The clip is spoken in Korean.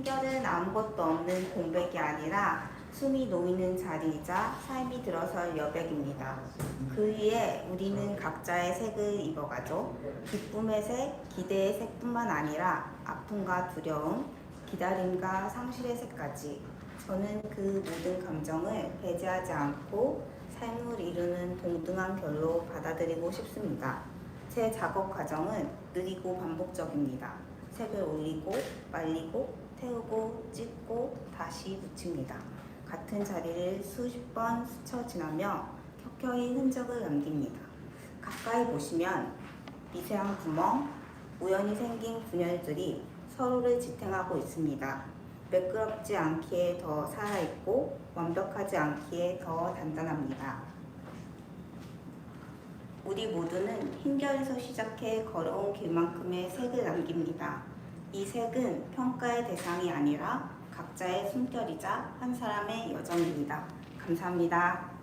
hin결은 아무것도 없는 공백이 아니라 숨이 놓이는 자리이자 삶이 들어설 여백입니다. 그 위에 우리는 각자의 색을 입어가죠. 기쁨의 색, 기대의 색뿐만 아니라 아픔과 두려움, 기다림과 상실의 색까지 저는 그 모든 감정을 배제하지 않고 삶을 이루는 동등한 결로 받아들이고 싶습니다. 제 작업 과정은 느리고 반복적입니다. 색을 올리고 말리고 태우고 찢고 다시 붙입니다. 같은 자리를 수십 번 스쳐 지나며 켜켜이 흔적을 남깁니다. 가까이 보시면 미세한 구멍, 우연히 생긴 분열들이 서로를 지탱하고 있습니다. 매끄럽지 않기에 더 살아있고 완벽하지 않기에 더 단단합니다. 우리 모두는 흰결에서 시작해 걸어온 길만큼의 색을 남깁니다. 이 색은 평가의 대상이 아니라 각자의 숨결이자 한 사람의 여정입니다. 감사합니다.